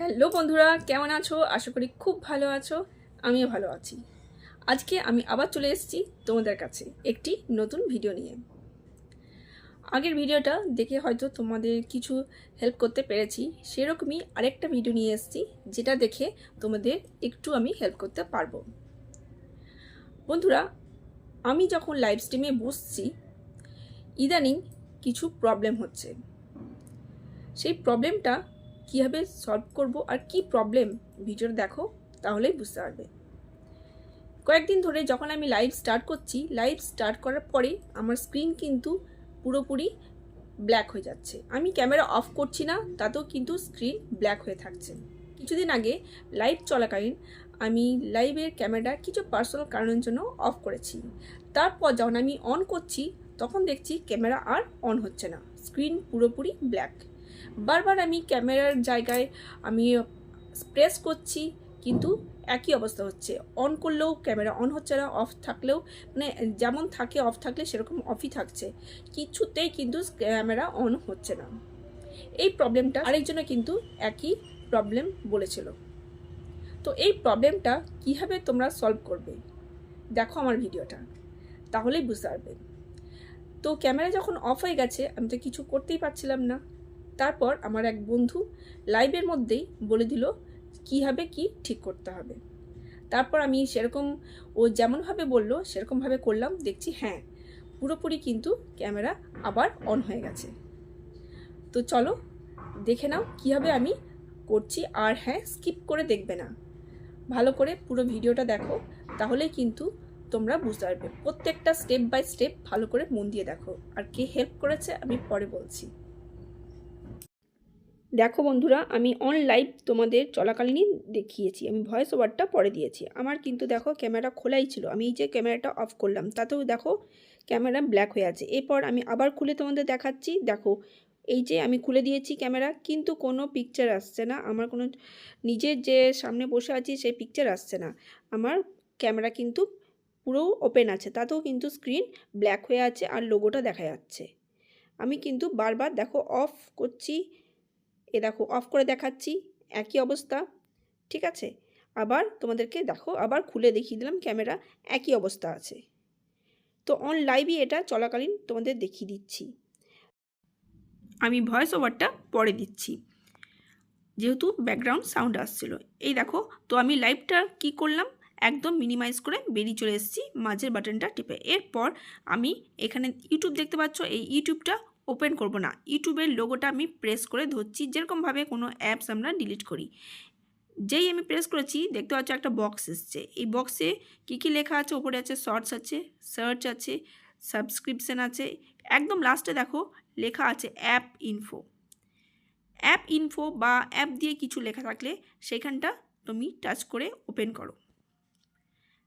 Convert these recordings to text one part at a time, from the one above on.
Hello বন্ধুরা, কেমন আছো? আশা করি খুব ভালো আছো, আমিও ভালো আছি। আজকে আমি আবার চলে এসেছি তোমাদের কাছে একটি নতুন ভিডিও নিয়ে। আগের ভিডিওটা দেখে হয়তো তোমাদের কিছু হেল্প করতে পেরেছি, সেরকমই আরেকটা ভিডিও নিয়ে এসেছি, যেটা দেখে তোমাদের একটু আমি হেল্প করতে পারব। বন্ধুরা, আমি যখন লাইভ স্ট্রিমে বসছি, ইদানিং কিছু প্রবলেম হচ্ছে। সেই প্রবলেমটা কীভাবে সলভ করব আর কি প্রবলেম ভিডিওটা দেখো, তাহলেই বুঝতে পারবে। কয়েকদিন ধরে যখন আমি লাইভ স্টার্ট করছি লাইভ স্টার্ট করার পরে আমার স্ক্রিন কিন্তু পুরোপুরি ব্ল্যাক হয়ে যাচ্ছে। আমি ক্যামেরা অফ করছি না, তাতেও কিন্তু স্ক্রিন ব্ল্যাক হয়ে থাকছে। কিছুদিন আগে লাইভ চলাকালীন আমি লাইভের ক্যামেরাটা কিছু পার্সোনাল কারণের জন্য অফ করেছি। তারপর যখন আমি অন করছি, তখন দেখছি ক্যামেরা আর অন হচ্ছে না। স্ক্রিন পুরোপুরি ব্ল্যাক বারবার আমি ক্যামেরার জায়গায় আমি প্রেস করছি, কিন্তু একই অবস্থা হচ্ছে। অন করলেও ক্যামেরা অন হচ্ছে না অফ থাকলেও মানে যেমন থাকে অফ থাকলে সেরকম অফই থাকছে। কিছুতেই কিন্তু ক্যামেরা অন হচ্ছে না। এই প্রবলেমটা আরেকজনে কিন্তু একই প্রবলেম বলেছিল। তো এই প্রবলেমটা কীভাবে তোমরা সলভ করবে? দেখো আমার ভিডিওটা তাহলেই বুঝতে পারবে। তো ক্যামেরা যখন অফ হয়ে গেছে, আমি তো কিছু করতেই পারছিলাম না। তারপর আমার এক বন্ধু লাইভের মধ্যেই বলে দিল কীভাবে কি ঠিক করতে হবে। তারপর আমি সেরকম, ও যেমনভাবে বলল সেরকমভাবে করলাম, দেখছি হ্যাঁ পুরোপুরি কিন্তু ক্যামেরা আবার অন হয়ে গেছে। তো চলো, দেখে নাও কীভাবে আমি করছি, আর হ্যাঁ স্কিপ করে দেখবে না। ভালো করে পুরো ভিডিওটা দেখো, তাহলে কিন্তু তোমরা বুঝতে পারবে। প্রত্যেকটা স্টেপ বাই স্টেপ ভালো করে মন দিয়ে দেখো, আর কে হেল্প করেছে আমি পরে বলছি। দেখো বন্ধুরা, আমি অন লাইভ তোমাদের চলাকালীনই দেখিয়েছি, আমি ভয়েস ওভারটা পরে দিয়েছি। আমার কিন্তু দেখো ক্যামেরা খোলাই ছিল, আমি এই যে ক্যামেরাটা অফ করলাম, তাতেও দেখো ক্যামেরা ব্ল্যাক হয়ে আছে। এরপর আমি আবার খুলে তোমাদের দেখাচ্ছি, দেখো এই যে আমি খুলে দিয়েছি ক্যামেরা কিন্তু কোনো পিকচার আসছে না, আমার কোনো নিজের যে সামনে বসে আছি সেই পিকচার আসছে না। আমার ক্যামেরা কিন্তু পুরো ওপেন আছে, তাতেও কিন্তু স্ক্রিন ব্ল্যাক হয়ে আছে আর লোগোটা দেখা যাচ্ছে। আমি কিন্তু বারবার দেখো অফ করছি এ দেখো অফ করে দেখাচ্ছি, একই অবস্থা, ঠিক আছে? আবার তোমাদেরকে দেখো, আবার খুলে দেখিয়ে দিলাম, ক্যামেরা একই অবস্থা আছে। তো অন লাইভই এটা চলাকালীন তোমাদের দেখিয়ে দিচ্ছি। আমি ভয়েস ওভারটা পরে দিচ্ছি। যেহেতু ব্যাকগ্রাউন্ড সাউন্ড আসছিল। এই দেখো, তো আমি লাইভটা কি করলাম? একদম মিনিমাইজ করে বেরিয়ে চলে এসেছি, মাঝের বাটনটা টিপে। এরপর আমি এখানে ইউটিউব দেখতে পাচ্ছ, এই ইউটিউবটা ওপেন করব না। ইউটিউবের লোগোটা আমি প্রেস করে ধরছি, যেরকমভাবে কোনো অ্যাপস আমরা ডিলিট করি। যেই আমি প্রেস করেছি, দেখতে পাচ্ছ একটা বক্স এসছে। এই বক্সে কী কী লেখা আছে? ওপরে আছে শর্টস আছে সার্চ আছে সাবস্ক্রিপশান আছে। একদম লাস্টে দেখো লেখা আছে অ্যাপ ইনফো অ্যাপ ইনফো বা অ্যাপ দিয়ে কিছু লেখা থাকলে সেখানটা তুমি টাচ করে ওপেন করো।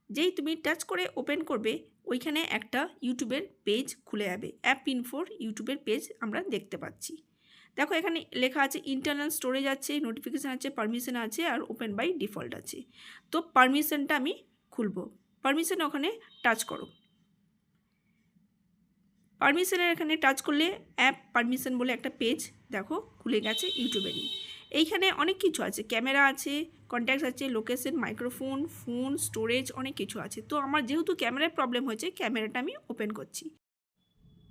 যেই তুমি টাচ করে ওপেন করবে ওইখানে একটা ইউটিউবের পেজ খুলে যাবে। অ্যাপ ইনফোর ইউটিউবের পেজ আমরা দেখতে পাচ্ছি। দেখো এখানে লেখা আছে ইন্টারনাল স্টোরেজ আছে, নোটিফিকেশান আছে, পারমিশন আছে আর ওপেন বাই ডিফল্ট আছে। তো পারমিশনটা আমি খুলবো। পারমিশন ওখানে টাচ করো। পারমিশনের এখানে টাচ করলে অ্যাপ পারমিশন বলে একটা পেজ দেখো খুলে গেছে ইউটিউবেরই। এইখানে অনেক কিছু আছে। ক্যামেরা আছে কন্ট্যাক্টস আছে লোকেশন মাইক্রোফোন ফোন স্টোরেজ অনেক কিছু আছে। তো আমার যেহেতু ক্যামেরার প্রবলেম হয়েছে, ক্যামেরাটা আমি ওপেন করছি।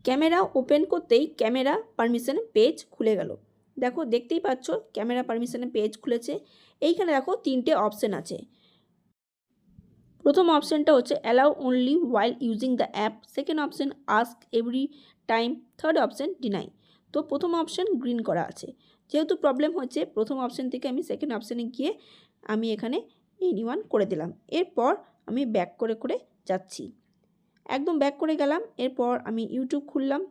ক্যামেরা ওপেন করতেই ক্যামেরা পারমিশন পেজ খুলে গেল। দেখো, দেখতেই পাচ্ছ, ক্যামেরা পারমিশনের পেজ খুলেছে। এইখানে দেখো, তিনটে অপশান আছে। প্রথম অপশানটা হচ্ছে allow only while using the app second option ask every time third option deny তো প্রথম অপশান গ্রিন করা আছে। যেহেতু প্রবলেম হচ্ছে, প্রথম অপশান থেকে আমি সেকেন্ড অপশানে গিয়ে আমি এখানে এনি ওয়ান করে দিলাম। এরপর আমি ব্যাক করে করে যাচ্ছি। একদম ব্যাক করে গেলাম, এরপর আমি ইউটিউব খুললাম।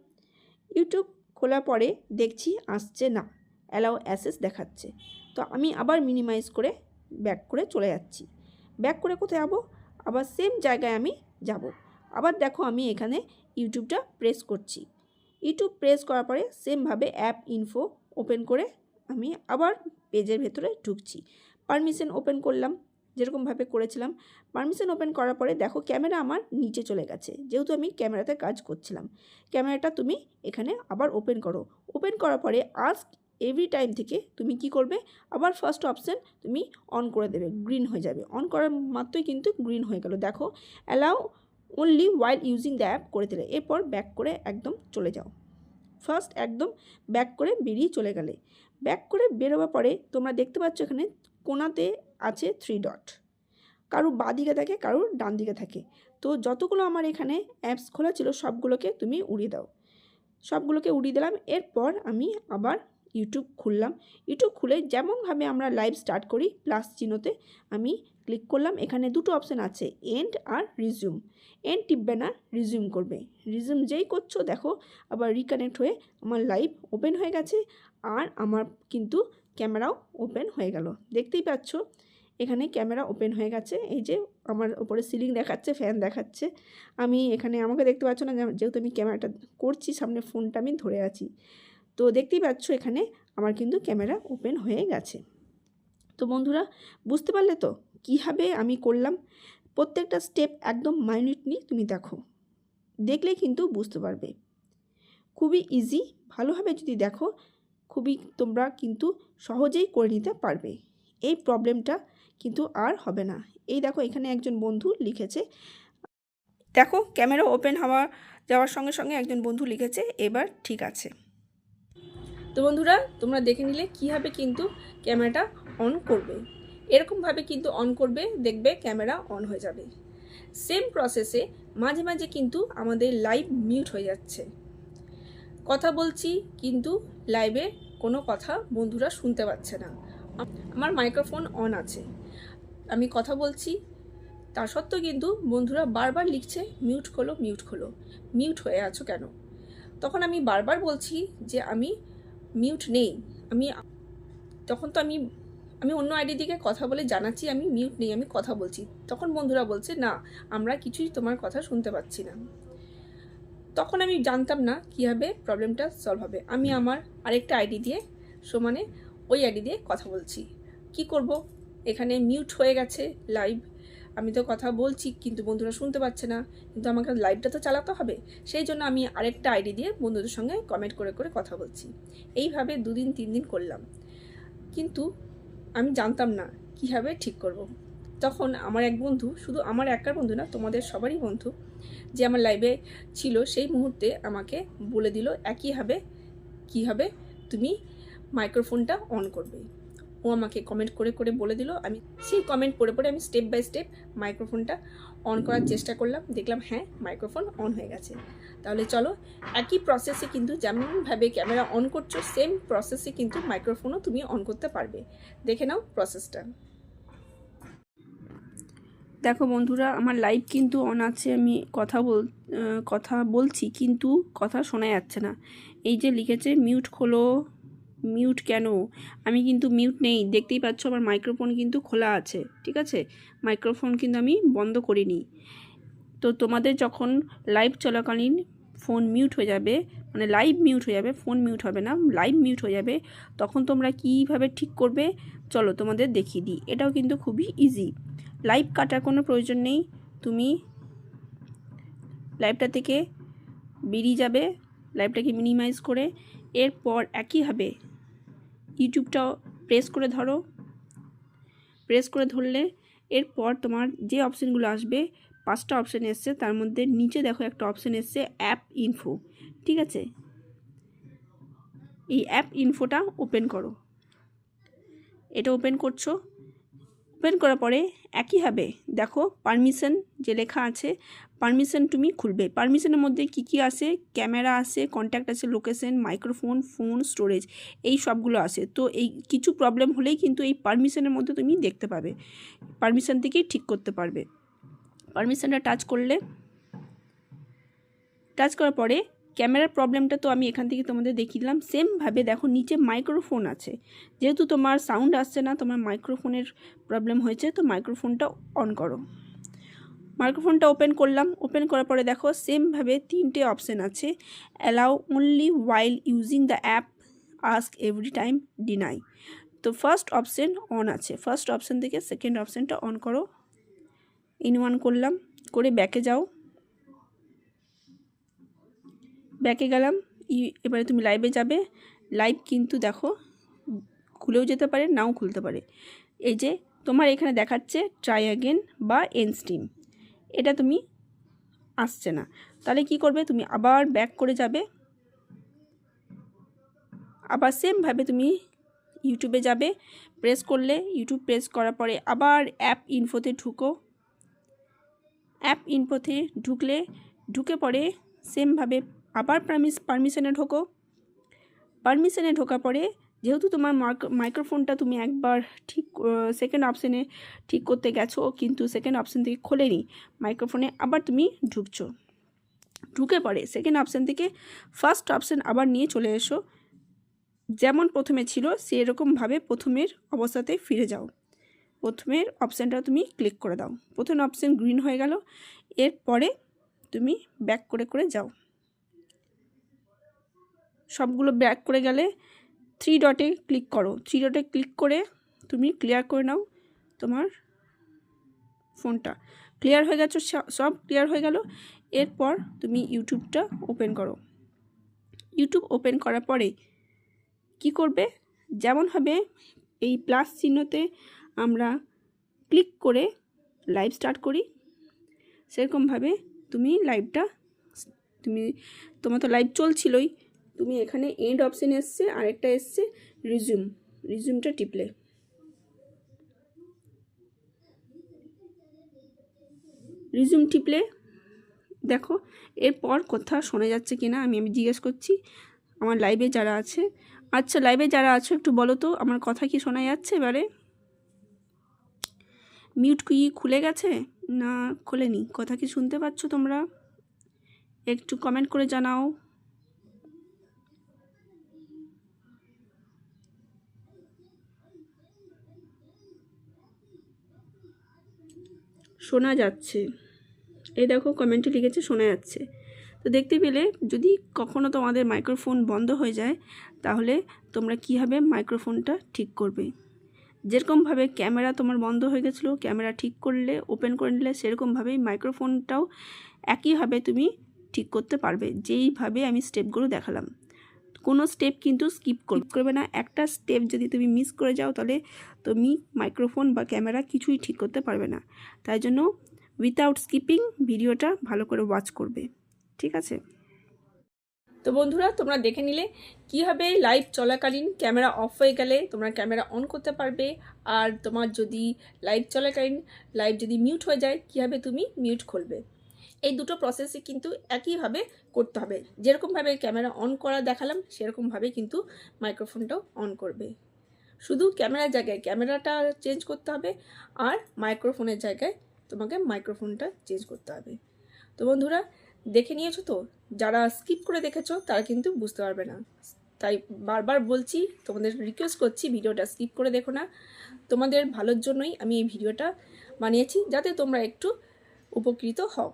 ইউটিউব খোলার পরে দেখছি আসছে না অ্যালাউ অ্যাসেস দেখাচ্ছে। তো আমি আবার মিনিমাইজ করে ব্যাক করে চলে যাচ্ছি। ব্যাক করে কোথায় যাব? আবার সেম জায়গায় আমি যাব। আবার দেখো আমি এখানে ইউটিউবটা প্রেস করছি। ইউটিউব প্রেস করার পরে সেমভাবে অ্যাপ ইনফো ওপেন করে আমি আবার পেজের ভেতরে ঢুকছি। পারমিশন ওপেন করলাম যেরকমভাবে করেছিলাম। পারমিশন ওপেন করার পরে দেখো ক্যামেরা আমার নিচে চলে গেছে, যেহেতু আমি ক্যামেরাতে কাজ করছিলাম। ক্যামেরাটা তুমি এখানে আবার ওপেন করো। ওপেন করার পরে আস্ক এভরি টাইম থেকে তুমি কি করবে? আবার ফার্স্ট অপশান তুমি অন করে দেবে গ্রিন হয়ে যাবে। অন করার মাত্রই কিন্তু গ্রিন হয়ে গেল। দেখো allow only while using the app করে দিলে, এরপর ব্যাক করে একদম চলে যাও। ফার্স্ট একদম ব্যাক করে বেরিয়ে চলে গেলে। ব্যাক করে বেরোবার পরে তোমরা দেখতে পাচ্ছ এখানে কোনাতে আছে থ্রি ডট কারোর বাঁ দিকে থাকে, কারোর ডান দিকে থাকে। তো যতগুলো আমার এখানে অ্যাপস খোলা ছিল সবগুলোকে তুমি উড়িয়ে দাও। সবগুলোকে উড়িয়ে দিলাম, এরপর আমি আবার ইউটিউব খুললাম। ইউটিউব খুলে যেমনভাবে আমরা লাইভ স্টার্ট করি প্লাস চিহ্নতে আমি ক্লিক করলাম, এখানে দুটো অপশান আছে এন্ড আর রিজিউম এন্ড টিপবে না রিজিউম করবে। রিজিউম যেই করছ, দেখো, আবার রিকানেক্ট হয়ে আমার লাইভ ওপেন হয়ে গেছে, আর আমার কিন্তু ক্যামেরাও ওপেন হয়ে গেল। দেখতেই পাচ্ছ, এখানে ক্যামেরা ওপেন হয়ে গেছে, এই যে আমার ওপরে সিলিং দেখাচ্ছে ফ্যান দেখাচ্ছে। আমি এখানে, আমাকে দেখতে পাচ্ছ না, যেহেতু আমি ক্যামেরাটা করছি, সামনে ফোনটা আমি ধরে আছি। তো দেখতেই পাচ্ছ, এখানে আমার কিন্তু ক্যামেরা ওপেন হয়ে গেছে। তো বন্ধুরা, বুঝতে পারলে তো? কীভাবে আমি করলাম, প্রত্যেকটা স্টেপ একদম মাইনিউটলি তুমি দেখো। দেখলে কিন্তু বুঝতে পারবে। খুবই ইজি ভালোভাবে যদি দেখো, খুবই তোমরা কিন্তু সহজেই করে নিতে পারবে। এই প্রবলেমটা কিন্তু আর হবে না। এই দেখো, এখানে একজন বন্ধু লিখেছে, দেখো ক্যামেরা ওপেন হওয়া, যাওয়ার সঙ্গে সঙ্গে একজন বন্ধু লিখেছে, এবার ঠিক আছে। তো বন্ধুরা, তোমরা দেখে নিলে কীভাবে কিন্তু ক্যামেরাটা অন করবে। এরকমভাবে কিন্তু অন করবে, দেখবে ক্যামেরা অন হয়ে যাবে। সেম প্রসেসে মাঝে মাঝে কিন্তু আমাদের লাইভ মিউট হয়ে যাচ্ছে। কথা বলছি কিন্তু লাইভে কোনো কথা বন্ধুরা শুনতে পাচ্ছে না। আমার মাইক্রোফোন অন আছে। আমি কথা বলছি, তা সত্ত্বেও কিন্তু বন্ধুরা বারবার লিখছে মিউট খোলো মিউট খোলো। মিউট হয়ে আছো কেন? তখন আমি বারবার বলছি যে আমি মিউট নেই। আমি, তখন তো আমি আমি অন্য আইডি দিকে কথা বলে জানাচ্ছি, আমি মিউট নেই, আমি কথা বলছি। তখন বন্ধুরা বলছে, না, আমরা কিছুই তোমার কথা শুনতে পাচ্ছি না। তখন আমি জানতাম না কীভাবে প্রবলেমটা সলভ হবে। আমি আমার আরেকটা আইডি দিয়ে, সমানে ওই আইডি দিয়ে কথা বলছি। কি করব? এখানে মিউট হয়ে গেছে লাইভ আমি তো কথা বলছি, কিন্তু বন্ধুরা শুনতে পাচ্ছে না। কিন্তু আমাকে লাইভটা তো চালাতে হবে। সেই জন্য আমি আরেকটা আইডি দিয়ে বন্ধুদের সঙ্গে কমেন্ট করে করে কথা বলছি। এইভাবে দুদিন তিন দিন করলাম। কিন্তু আমি জানতাম না কীভাবে ঠিক করব। তখন আমার এক বন্ধু, শুধু আমার একার বন্ধু না, তোমাদের সবারই বন্ধু যে আমার লাইভে ছিল, সেই মুহূর্তে আমাকে বলে দিল, একইভাবে, কীভাবে তুমি মাইক্রোফোনটা অন করবে ও আমাকে কমেন্ট করে করে বলে দিল, আমি, সেই কমেন্ট পড়ে পড়ে আমি স্টেপ বাই স্টেপ মাইক্রোফোনটা অন করার চেষ্টা করলাম, দেখলাম হ্যাঁ মাইক্রোফোন অন হয়ে গেছে। তাহলে চলো, একই প্রসেসে কিন্তু যেমনভাবে ক্যামেরা অন করছ সেম প্রসেসে কিন্তু মাইক্রোফোনও তুমি অন করতে পারবে। দেখে নাও প্রসেসটা দেখো বন্ধুরা, আমার লাইভ কিন্তু অন আছে, আমি কথা বল কথা বলছি, কিন্তু কথা শোনা যাচ্ছে না। এই যে লিখেছে মিউট খোলো মিউট কেন? আমি কিন্তু মিউট নেই। দেখতেই পাচ্ছ আমার মাইক্রোফোন কিন্তু খোলা আছে, ঠিক আছে? মাইক্রোফোন কিন্তু আমি বন্ধ করিনি। তো তোমাদের যখন লাইভ চলাকালীন ফোন মিউট হয়ে যাবে মানে লাইভ মিউট হয়ে যাবে ফোন মিউট হবে না লাইভ মিউট হয়ে যাবে, তখন তোমরা কীভাবে ঠিক করবে? চলো তোমাদের দেখিয়ে দিই। এটাও কিন্তু খুবই ইজি লাইভ কাটার কোনো প্রয়োজন নেই। তুমি লাইভটা থেকে বেরিয়ে যাবে লাইভটাকে মিনিমাইজ করে। এরপর একইভাবে ইউটিউবটাও প্রেস করে ধরো। প্রেস করে ধরলে এরপর তোমার যে অপশানগুলো আসবে, পাঁচটা অপশান এসছে, তার মধ্যে নিচে দেখো একটা অপশান এসছে, অ্যাপ ইনফো। ঠিক আছে? এই অ্যাপ ইনফোটা ওপেন করো। এটা ওপেন করছ ওপেন করার পরে একইভাবে দেখো পারমিশন যে লেখা আছে পারমিশন তুমি খুলবে। পারমিশনের মধ্যে কি কি আছে? ক্যামেরা আছে কন্ট্যাক্ট আছে লোকেশন মাইক্রোফোন ফোন স্টোরেজ এই সবগুলো আছে। তো এই কিছু প্রবলেম হলেই কিন্তু এই পারমিশনের মধ্যে তুমি দেখতে পাবে। পারমিশন থেকেই ঠিক করতে পারবে। পারমিশনটা টাচ করলে টাচ করার পরে ক্যামেরার প্রবলেমটা তো আমি এখান থেকে তোমাদের দেখিয়ে দিলাম। সেমভাবে দেখো, নিচে মাইক্রোফোন আছে। যেহেতু তোমার সাউন্ড আসছে না, তোমার মাইক্রোফোনের প্রবলেম হয়েছে, তো মাইক্রোফোনটা অন করো। মাইক্রোফোনটা ওপেন করলাম। ওপেন করার পরে দেখো সেমভাবে তিনটে অপশান আছে। Allow only while using the app ask every time deny তো ফার্স্ট অপশান অন আছে। ফার্স্ট অপশান থেকে সেকেন্ড অপশানটা অন করো। ইন ওয়ান করলাম। করে ব্যাকে যাও। ব্যাকে গেলাম এবারে তুমি লাইভে যাবে। লাইভ কিন্তু দেখো, খুলেও যেতে পারে, নাও খুলতে পারে। এই যে, তোমার এখানে দেখাচ্ছে ট্রাই অ্যাগেন বা এন স্টিম এটা তুমি আসছে না। তাহলে কি করবে? তুমি আবার ব্যাক করে যাবে। আবার সেমভাবে তুমি ইউটিউবে যাবে। প্রেস করলে ইউটিউব প্রেস করার পরে আবার অ্যাপ ইনফোতে ঢুকো। অ্যাপ ইনফোতে ঢুকলে, ঢুকে পড়ে সেমভাবে আবার পারমিস পারমিশনে ঢোকো। পারমিশনে ঢোকার পরে যেহেতু তোমার মাইক্রোফোনটা তুমি একবার ঠিক সেকেন্ড অপশানে ঠিক করতে গেছো, কিন্তু সেকেন্ড অপশান থেকে খোলেনি মাইক্রোফোনে আবার তুমি ঢুকছো। ঢুকে পড়ে সেকেন্ড অপশান থেকে ফার্স্ট অপশান আবার নিয়ে চলে এসো। যেমন প্রথমে ছিল, সেরকমভাবে প্রথমের অবস্থাতে ফিরে যাও। প্রথমের অপশানটা তুমি ক্লিক করে দাও। প্রথম অপশান গ্রিন হয়ে গেল। এরপরে তুমি ব্যাক করে করে যাও। সবগুলো ব্যাক করে গেলে থ্রি ডটে ক্লিক করো। থ্রি ডটে ক্লিক করে তুমি ক্লিয়ার করে নাও তোমার ফোনটা। ক্লিয়ার হয়ে গেছো সব ক্লিয়ার হয়ে গেল। এরপর তুমি ইউটিউবটা ওপেন করো। ইউটিউব ওপেন করার পরে কি করবে? যেমন হবে এই প্লাস চিহ্নতে আমরা ক্লিক করে লাইভ স্টার্ট করি। সেরকমভাবে তুমি লাইভটা তুমি তোমার তো লাইভ চলছিলই। তুমি এখানে এন্ড অপশান এসছে, আরেকটা এসছে রিজিউম রিজিউমটা টিপলে। রিজিউম টিপলে, দেখো, এরপর কথা শোনা যাচ্ছে কি না আমি আমি জিজ্ঞেস করছি। আমার লাইভে যারা আছে আচ্ছা লাইভে যারা আছো একটু বলো তো, আমার কথা কি শোনা যাচ্ছে এবারে? মিউট কি খুলে গেছে? না, খোলেনি। কথা কি শুনতে পাচ্ছ তোমরা? একটু কমেন্ট করে জানাও। শোনা যাচ্ছে। এই দেখো কমেন্টে লিখেছে, শোনা যাচ্ছে। তো দেখতে পেলে যদি কখনও তোমাদের মাইক্রোফোন বন্ধ হয়ে যায়, তাহলে তোমরা কীভাবে মাইক্রোফোনটা ঠিক করবে? যেরকমভাবে ক্যামেরা তোমার বন্ধ হয়ে গেছিল ক্যামেরা ঠিক করলে ওপেন করে নিলে, সেরকমভাবেই মাইক্রোফোনটাও একইভাবে তুমি ঠিক করতে পারবে। যেইভাবে আমি স্টেপগুলো দেখালাম। কোনো স্টেপ কিন্তু স্কিপ করবে না। একটা স্টেপ যদি তুমি মিস করে যাও, তাহলে তুমি মাইক্রোফোন বা ক্যামেরা কিছুই ঠিক করতে পারবে না। তাই জন্য উইথাউট স্কিপিং ভিডিওটা ভালো করে ওয়াচ করবে। ঠিক আছে? তো বন্ধুরা, তোমরা দেখে নিলে কীভাবে লাইভ চলাকালীন ক্যামেরা অফ হয়ে গেলে তোমরা ক্যামেরা অন করতে পারবে। আর তোমার যদি লাইভ চলাকালীন লাইভ যদি মিউট হয়ে যায়, কীভাবে তুমি মিউট খুলবে? এই দুটো প্রসেসই কিন্তু একইভাবে করতে হবে। যেরকমভাবে ক্যামেরা অন করা দেখালাম, সেরকমভাবে কিন্তু মাইক্রোফোনটাও অন করবে। শুধু ক্যামেরার জায়গায় ক্যামেরাটা চেঞ্জ করতে হবে আর মাইক্রোফোনের জায়গায় তোমাকে মাইক্রোফোনটা চেঞ্জ করতে হবে। তো বন্ধুরা, দেখে নিয়েছো তো? যারা স্কিপ করে দেখেছ, তারা কিন্তু বুঝতে পারবে না। তাই বারবার বলছি, তোমাদের রিকোয়েস্ট করছি, ভিডিওটা স্কিপ করে দেখো না। তোমাদের ভালোর জন্যই আমি এই ভিডিওটা বানিয়েছি, যাতে তোমরা একটু উপকৃত হও।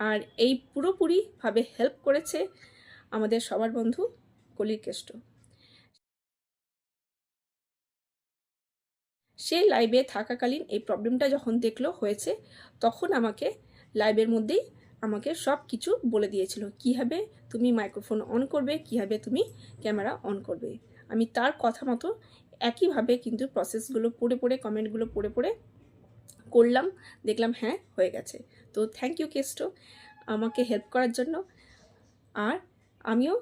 আর এই পুরোপুরিভাবে হেল্প করেছে আমাদের সবার বন্ধু কলির কেষ্ট। সে লাইভে থাকাকালীন এই প্রবলেমটা যখন দেখল হয়েছে, তখন আমাকে লাইভের মধ্যেই আমাকে সব কিছু বলে দিয়েছিল। কীভাবে তুমি মাইক্রোফোন অন করবে, কীভাবে তুমি ক্যামেরা অন করবে। আমি তার কথা মতো একইভাবে কিন্তু প্রসেসগুলো পড়ে পড়ে কমেন্টগুলো পড়ে পড়ে করলাম, দেখলাম হ্যাঁ হয়ে গেছে। তো থ্যাংক ইউ কেস্টো আমাকে হেল্প করার জন্য। আর আমিও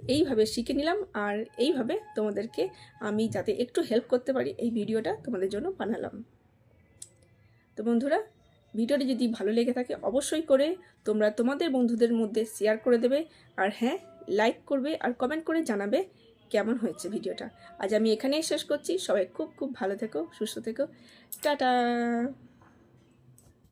এইভাবে শিখে নিলাম আর এইভাবে তোমাদেরকে আমি যাতে একটু হেল্প করতে পারি এই ভিডিওটা তোমাদের জন্য বানালাম। তো বন্ধুরা, ভিডিওটি যদি ভালো লেগে থাকে অবশ্যই করে তোমরা তোমাদের বন্ধুদের মধ্যে শেয়ার করে দেবে আর হ্যাঁ লাইক করবে আর কমেন্ট করে জানাবে কেমন হয়েছে ভিডিওটা। আজ আমি এখানেই শেষ করছি। সবাই খুব খুব ভালো থেকো, সুস্থ থেকো। টাটা!